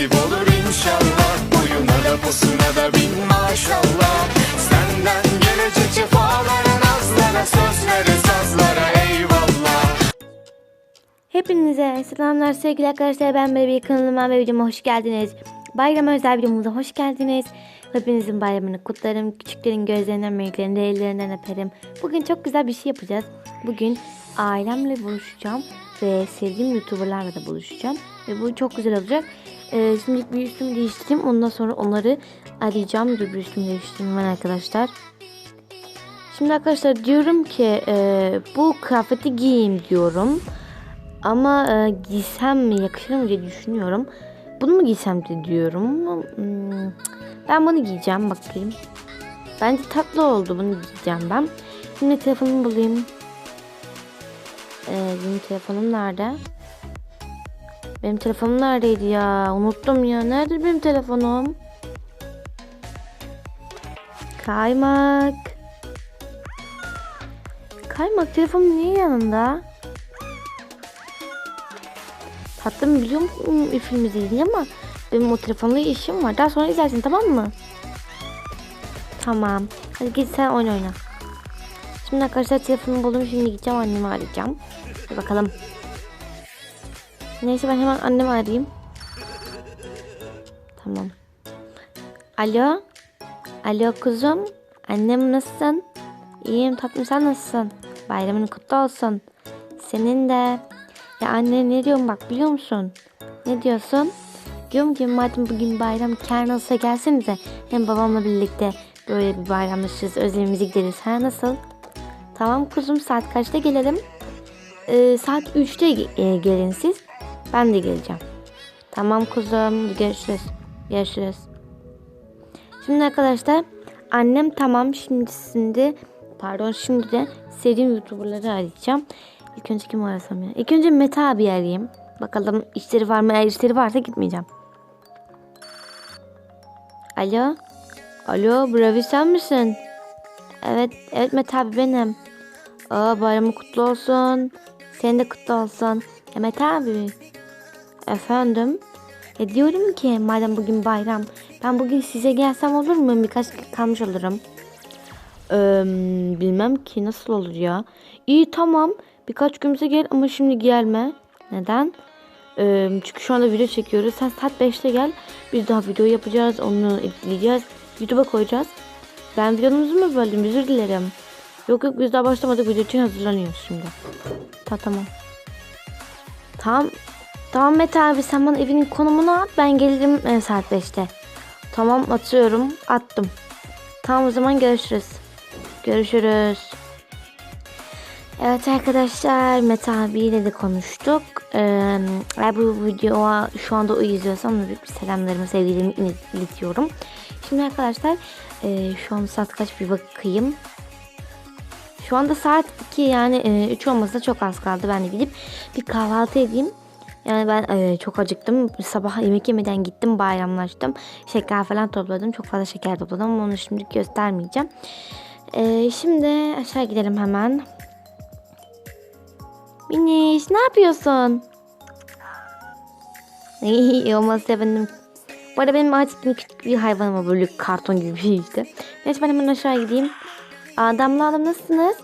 nasip olur inşallah Boyuna da posuna da bin maşallah Senden gelecek cefalara nazlara Sözlere sazlara eyvallah Hepinize selamlar sevgili arkadaşlar ben Bebeği kanalıma ve videoma hoş geldiniz. Bayram özel videomuza hoş geldiniz. Hepinizin bayramını kutlarım. Küçüklerin gözlerinden, büyüklerin de ellerinden öperim. Bugün çok güzel bir şey yapacağız. Bugün ailemle buluşacağım ve sevdiğim youtuberlarla da buluşacağım. Ve bu çok güzel olacak. Ee, şimdi bir üstümü değiştireyim. Ondan sonra onları arayacağım. Dur bir üstümü değiştireyim ben arkadaşlar. Şimdi arkadaşlar diyorum ki e, bu kıyafeti giyeyim diyorum. Ama e, giysem mi yakışır mı diye düşünüyorum. Bunu mu giysem de diyorum. Hmm, ben bunu giyeceğim bakayım. Bence tatlı oldu bunu giyeceğim ben. Şimdi telefonumu bulayım. Ee, benim telefonum nerede? Benim telefonum neredeydi ya? Unuttum ya. Nerede benim telefonum? Kaymak. Kaymak telefonum niye yanında? Tatlım biliyor musun izleyin ama benim o telefonla işim var. Daha sonra izlersin tamam mı? Tamam. Hadi git sen oyun oyna. Şimdi arkadaşlar telefonumu buldum. Şimdi gideceğim annemi arayacağım. Hadi bakalım. Neyse ben hemen annemi arayayım. Tamam. Alo. Alo kuzum. Annem nasılsın? İyiyim tatlım sen nasılsın? Bayramın kutlu olsun. Senin de. Ya anne ne diyorum bak biliyor musun? Ne diyorsun? Diyorum ki madem bugün bayram kar nasılsa gelsenize. Hem babamla birlikte böyle bir bayramlaşırız. Özlemimizi gideriz. Ha nasıl? Tamam kuzum saat kaçta gelelim? Ee, saat 3'te e, gelin siz. Ben de geleceğim. Tamam kuzum görüşürüz. Görüşürüz. Şimdi arkadaşlar annem tamam şimdi şimdi pardon şimdi de sevdiğim youtuberları arayacağım. İlk önce kim arasam ya? İlk önce Mete abi arayayım. Bakalım işleri var mı? Eğer işleri varsa gitmeyeceğim. Alo? Alo Bravi sen misin? Evet, evet Mete abi benim. Aa bayramı kutlu olsun. Senin de kutlu olsun. Ya Mete abi. Efendim? Ya diyorum ki madem bugün bayram. Ben bugün size gelsem olur mu? Birkaç gün kalmış olurum. Ee, bilmem ki nasıl olur ya. İyi tamam. Birkaç gün gel ama şimdi gelme. Neden? Ee, çünkü şu anda video çekiyoruz. Sen saat 5'te gel. Biz daha video yapacağız. Onu editleyeceğiz. YouTube'a koyacağız. Ben videomuzu mu böldüm? Özür dilerim. Yok yok biz daha başlamadık. Video için hazırlanıyoruz şimdi. Ta tamam. Tamam. Tamam Mete abi sen bana evinin konumunu at. Ben gelirim e, saat 5'te. Tamam atıyorum. Attım. Tamam o zaman görüşürüz. Görüşürüz. Evet arkadaşlar Mete abiyle de konuştuk. Ee, eğer bu videoya şu anda o izliyorsa ona bir selamlarımı sevgilerimi ilet- iletiyorum. Şimdi arkadaşlar e, şu an saat kaç bir bakayım. Şu anda saat 2 yani 3 olmasına çok az kaldı. Ben de gidip bir kahvaltı edeyim. Yani ben e, çok acıktım. Sabah yemek yemeden gittim bayramlaştım. Şeker falan topladım. Çok fazla şeker topladım ama onu şimdi göstermeyeceğim. E, şimdi aşağı gidelim hemen. Miniş ne yapıyorsun? İyi olması sevindim. Bu arada benim artık bir küçük bir hayvanım var böyle karton gibi bir şey işte. Neyse ben hemen aşağı gideyim. Aa, Damla Hanım nasılsınız?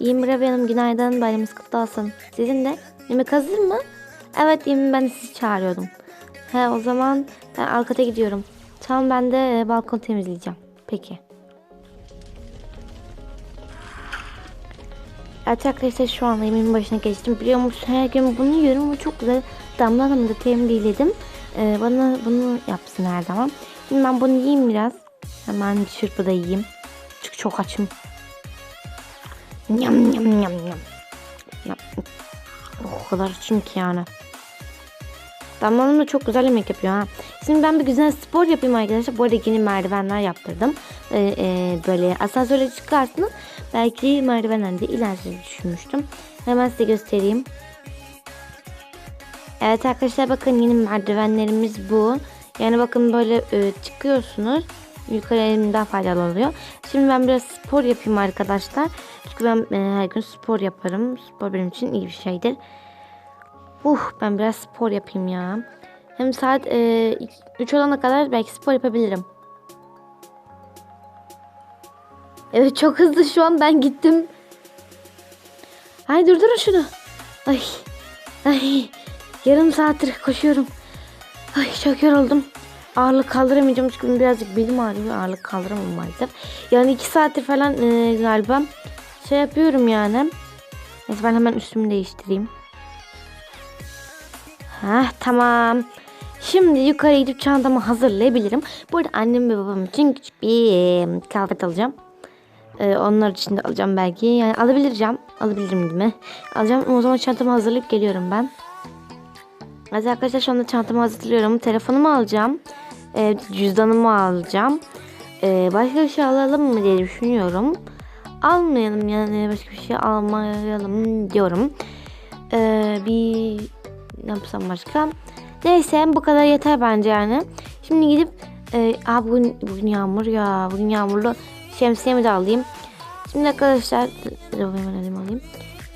İyiyim Ravi Hanım günaydın bayramınız kutlu olsun. Sizin de yemek hazır mı? Evet iyiyim ben sizi çağırıyordum. He o zaman ben alt kata gidiyorum. Tamam ben de e, balkon temizleyeceğim. Peki. Evet arkadaşlar şu anda yemeğin başına geçtim. Biliyor musun her gün bunu yiyorum. Bu çok güzel. Damla Hanım'ı da tembihledim. Ee, bana bunu yapsın her zaman. Şimdi ben bunu yiyeyim biraz. Hemen çırpıda yiyeyim. Çünkü çok açım. Nyam nyam nyam nyam. Nyam. O kadar açım ki yani. Damla da çok güzel yemek yapıyor ha. Şimdi ben bir güzel spor yapayım arkadaşlar. Bu arada yeni merdivenler yaptırdım. Ee, e, böyle asansöre çıkarsınız. Belki merdivenlerden de ileride düşünmüştüm. Hemen size göstereyim. Evet arkadaşlar bakın yeni merdivenlerimiz bu. Yani bakın böyle e, çıkıyorsunuz. Yukarı daha faydalı oluyor. Şimdi ben biraz spor yapayım arkadaşlar. Çünkü ben e, her gün spor yaparım. Spor benim için iyi bir şeydir. Uh ben biraz spor yapayım ya. Hem saat 3 olana kadar belki spor yapabilirim. Evet çok hızlı şu an ben gittim. Ay durdurun şunu. Ay. Ay. Yarım saattir koşuyorum. Ay çok yoruldum. Ağırlık kaldıramayacağım çünkü birazcık belim ağrıyor. Ağırlık kaldıramam maalesef. Yani iki saattir falan e, galiba şey yapıyorum yani. Neyse ben hemen üstümü değiştireyim. Heh tamam. Şimdi yukarı gidip çantamı hazırlayabilirim. Bu arada annem ve babam için küçük bir kıyafet alacağım. E, onlar için de alacağım belki. Yani alabilirim. Alabilirim değil mi? Alacağım. O zaman çantamı hazırlayıp geliyorum ben. Evet arkadaşlar şu anda çantamı hazırlıyorum. Telefonumu alacağım. E, cüzdanımı alacağım. E, başka bir şey alalım mı diye düşünüyorum. Almayalım yani başka bir şey almayalım diyorum. E, bir yapsam başka? Neyse bu kadar yeter bence yani. Şimdi gidip e, aa bugün, bugün yağmur ya. Bugün yağmurlu şemsiyemi de alayım. Şimdi arkadaşlar hemen alayım.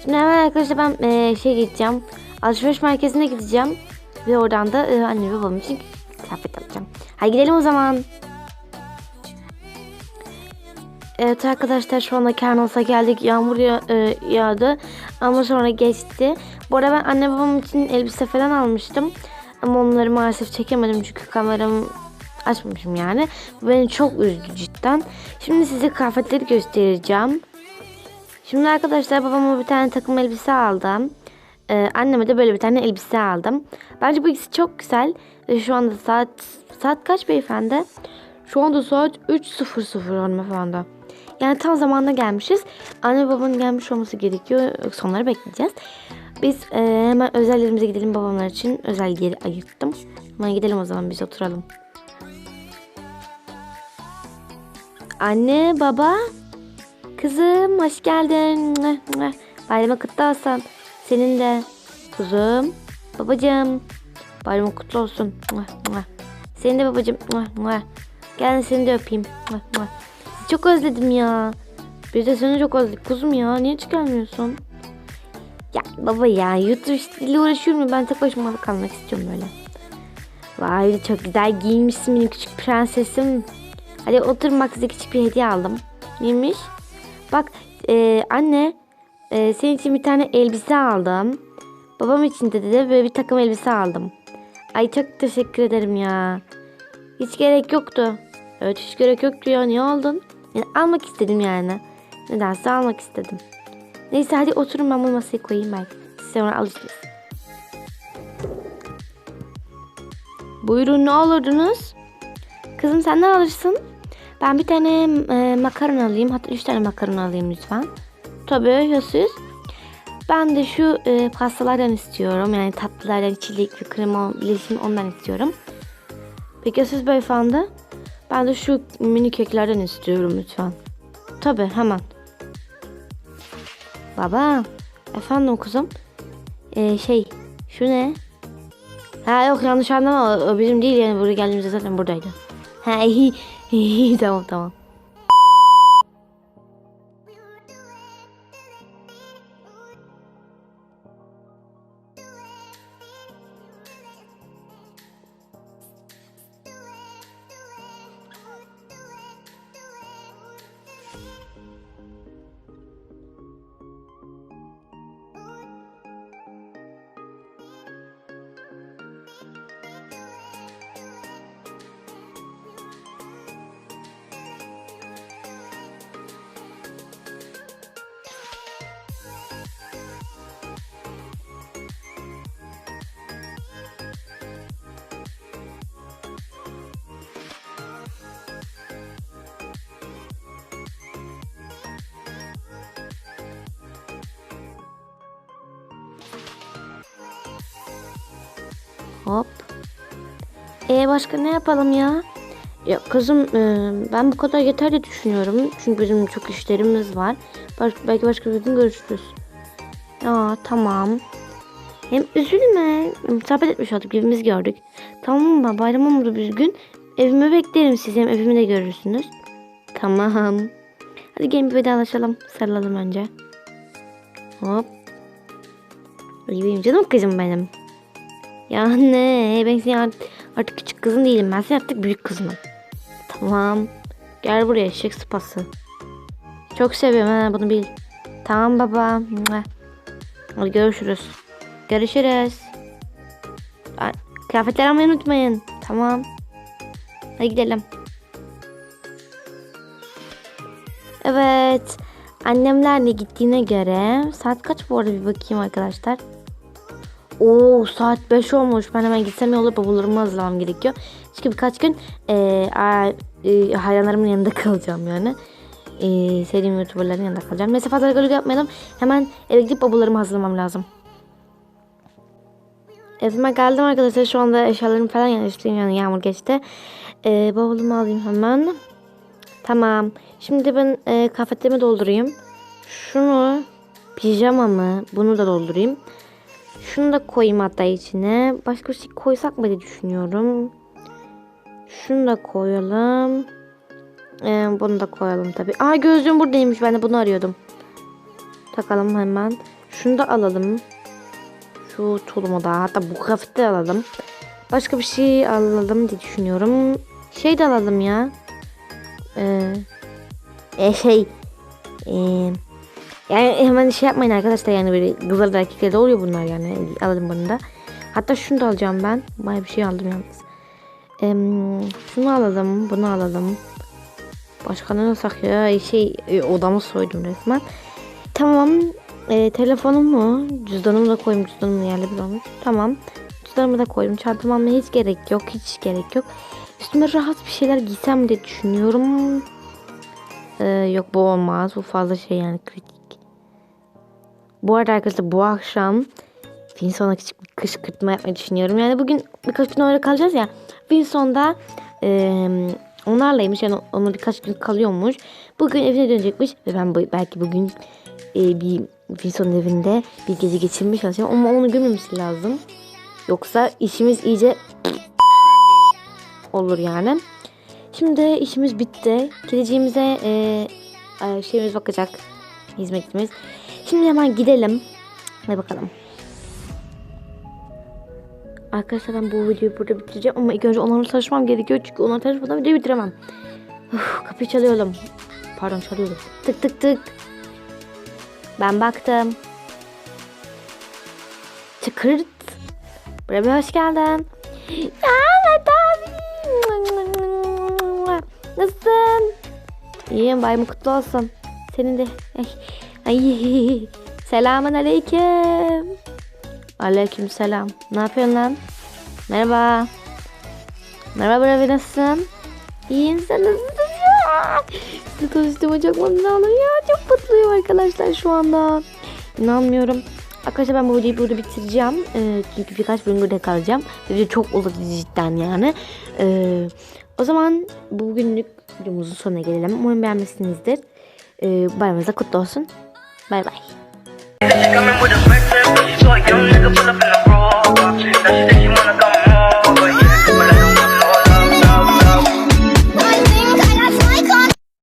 Şimdi hemen arkadaşlar ben e, şey gideceğim. Alışveriş merkezine gideceğim. Ve oradan da e, anne babam için kıyafet alacağım. Hadi gidelim o zaman. Evet arkadaşlar şu anda Kernos'a geldik. Yağmur ya, e, yağdı ama sonra geçti. Bu arada ben anne babam için elbise falan almıştım. Ama onları maalesef çekemedim çünkü kameramı açmamışım yani. Bu beni çok üzdü cidden. Şimdi size kıyafetleri göstereceğim. Şimdi arkadaşlar babama bir tane takım elbise aldım. Ee, anneme de böyle bir tane elbise aldım. Bence bu ikisi çok güzel. Ve şu anda saat saat kaç beyefendi? Şu anda saat 3.00 hanımefendi. Yani tam zamanında gelmişiz. Anne babanın gelmiş olması gerekiyor. Yoksa onları bekleyeceğiz. Biz e, hemen özel yerimize gidelim babamlar için. Özel yeri ayırttım. Hemen gidelim o zaman biz oturalım. Anne, baba. Kızım hoş geldin. Bayramı kutlu olsun. Senin de. Kuzum, babacığım. Bayramı kutlu olsun. Senin de babacığım. Gel seni de öpeyim. Çok özledim ya. Biz de seni çok özledik kuzum ya. Niye hiç gelmiyorsun? Ya baba ya YouTube ile uğraşıyorum ben tek başıma kalmak istiyorum böyle. Vay çok güzel giyinmişsin benim küçük prensesim. Hadi otur bak küçük bir hediye aldım. Neymiş? Bak e, anne e, senin için bir tane elbise aldım. Babam için de de böyle bir takım elbise aldım. Ay çok teşekkür ederim ya. Hiç gerek yoktu. Evet hiç gerek yoktu ya niye aldın? Yani almak istedim yani. Nedense almak istedim. Neyse hadi oturun ben bu masayı koyayım belki. Siz sonra alırsınız. Buyurun ne alırdınız? Kızım sen ne alırsın? Ben bir tane e, makarna alayım. Hatta üç tane makarna alayım lütfen. Tabii ya siz? Ben de şu e, pastalardan istiyorum. Yani tatlılardan çilek ve krema birleşim ondan istiyorum. Peki ya siz beyefendi? Ben de şu mini keklerden istiyorum lütfen. Tabii hemen. Baba. Efendim kuzum. Ee, şey. Şu ne? Ha yok yanlış anlama. O bizim değil yani. Buraya geldiğimizde zaten buradaydı. Ha iyi. iyi tamam tamam. Hop. E başka ne yapalım ya? Ya kızım e, ben bu kadar yeter diye düşünüyorum. Çünkü bizim çok işlerimiz var. Belki başka bir gün görüşürüz. Ya tamam. Hem üzülme. Sohbet etmiş olduk. Birbirimizi gördük. Tamam mı? Bayram oldu bir gün. Evime beklerim sizi. Hem evimi de görürsünüz. Tamam. Hadi gelin bir vedalaşalım. Sarılalım önce. Hop. İyi benim canım kızım benim. Ya anne ben senin art- artık küçük kızın değilim. Ben senin artık büyük kızınım. Tamam. Gel buraya eşek sıpası. Çok seviyorum ha bunu bil. Tamam baba. Hadi görüşürüz. Görüşürüz. Ay, Kıyafetleri almayı unutmayın. Tamam. Hadi gidelim. Evet. Annemlerle gittiğine göre saat kaç bu arada bir bakayım arkadaşlar. Oo saat 5 olmuş. Ben hemen gitsem yolda bavullarımı hazırlamam gerekiyor. Çünkü birkaç gün e, a- e, hayranlarımın yanında kalacağım yani. E, sevdiğim youtuberların yanında kalacağım. Neyse fazla gölge yapmayalım. Hemen eve gidip bavullarımı hazırlamam lazım. Evime geldim arkadaşlar. Şu anda eşyalarımı falan yerleştireyim yani yağmur geçti. E, bavulumu alayım hemen. Tamam. Şimdi ben e, kıyafetlerimi doldurayım. Şunu pijamamı bunu da doldurayım. Şunu da koyayım hatta içine. Başka bir şey koysak mı diye düşünüyorum. Şunu da koyalım. Ee, bunu da koyalım tabii. Aa gözlüğüm buradaymış. Ben de bunu arıyordum. Takalım hemen. Şunu da alalım. Şu tulumu da hatta bu kıyafeti de alalım. Başka bir şey alalım diye düşünüyorum. Şey de alalım ya. Ee, e, şey. Eee yani hemen şey yapmayın arkadaşlar yani böyle kızlar da erkekler de oluyor bunlar yani. Aldım bunu da. Hatta şunu da alacağım ben. Baya bir şey aldım yalnız. Em, şunu alalım. Bunu alalım. Başka ne alsak ya? Şey e, odamı soydum resmen. Tamam. E, telefonumu, cüzdanımı da koydum. Cüzdanımı yerle bir olmuş. Tamam. Cüzdanımı da koydum. Çantamı almaya hiç gerek yok. Hiç gerek yok. Üstüme rahat bir şeyler giysem diye düşünüyorum. Ee, yok bu olmaz. Bu fazla şey yani kritik. Bu arada arkadaşlar bu akşam Winston'a küçük bir kışkırtma yapmayı düşünüyorum. Yani bugün birkaç gün orada kalacağız ya. Winston'da e, onlarlaymış. Yani onu birkaç gün kalıyormuş. Bugün evine dönecekmiş. Ve ben bu- belki bugün e, bir Winston'un evinde bir gece geçirmiş olacağım. Ama onu görmemesi lazım. Yoksa işimiz iyice olur yani. Şimdi işimiz bitti. Gideceğimize e, şeyimiz bakacak. Hizmetimiz. Şimdi hemen gidelim. Hadi bakalım. Arkadaşlar ben bu videoyu burada bitireceğim ama ilk önce onlarla tanışmam gerekiyor çünkü onlarla tanışmadan videoyu bitiremem. Uf, kapıyı çalıyorum. Pardon çalıyorum. Tık tık tık. Ben baktım. Çıkırt. Buraya bir hoş geldin. Abi. Nasılsın? İyiyim bayramın kutlu olsun. Senin de. Ay. Ay. Selamun aleyküm. Aleyküm selam. Ne yapıyorsun lan? Merhaba. Merhaba Bravi nasılsın? İyiyim sen nasılsın ya? Sizi çok oldum ya. Çok mutluyum arkadaşlar şu anda. İnanmıyorum. Arkadaşlar ben bu videoyu burada bitireceğim. Ee, çünkü birkaç bölüm burada kalacağım. Video çok uzadı cidden yani. Ee, o zaman bugünlük videomuzun sonuna gelelim. Umarım beğenmişsinizdir. Ee, bayramınız kutlu olsun. Bye bye.